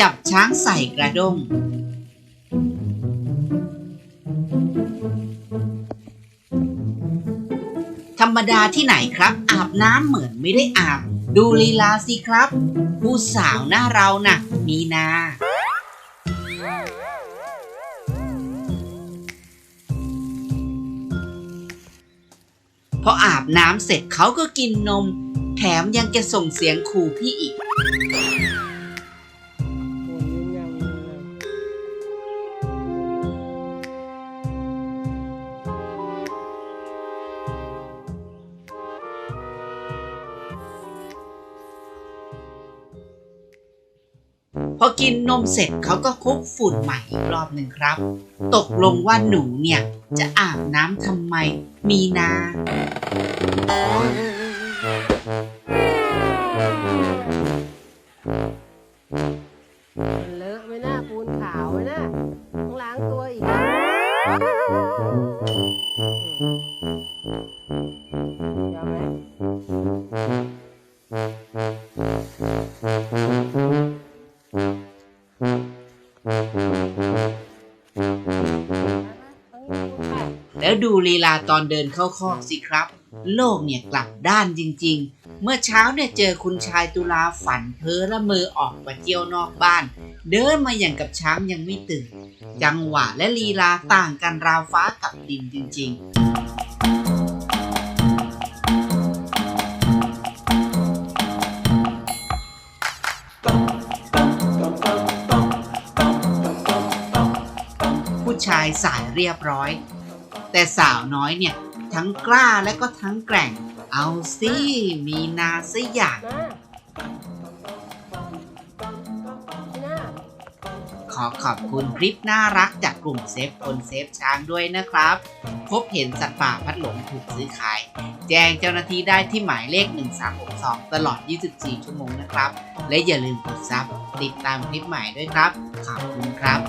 จับช้างใส่กระด้ง ธรรมดาที่ไหนครับ อาบน้ำเหมือนไม่ได้อาบ ดูลีลาสิครับ ผู้สาวหน้าเราน่ะ มีนาพออาบน้ำเสร็จเขาก็กินนม แถมยังจะส่งเสียงขู่พี่อีก พอกินนมเสร็จเขาก็คุกฝุ่นใหม่อีกรอบหนึ่งครับ ตกลงว่าหนูเนี่ย จะอาบน้ำทำไม มีนา เลอะไหมนะปูนขาวไหมนะต้องล้างตัวอีกนะยอมไหม แล้วดูลีลาตอนเดินเข้าคอกสิครับ โลกเนี่ยกลับด้านจริง ๆ เมื่อเช้าเนี่ยเจอคุณชายตุลาฝันเพ้อละเมอออกมาเที่ยวนอกบ้าน เดินมาอย่างกับช้างยังไม่ตื่น จังหวะและลีลาต่างกันราวฟ้ากับดินจริงๆผู้ชายสายเรียบร้อย แต่สาวน้อยเนี่ย ทั้งกล้าและก็ทั้งแกร่ง เอาสิมีนาซะอย่างนะนี่นะขอขอบคุณคลิปน่ารักจากกลุ่มเซฟคนเซฟช้างด้วยนะครับ พบเห็นสัตว์ป่าพัดหลงถูกซื้อขาย แจ้งเจ้าหน้าที่ได้ที่หมายเลข 1362 ตลอด 24 ชั่วโมงนะครับ และอย่าลืมกดซับติดตามคลิปใหม่ด้วยครับ ขอบคุณครับ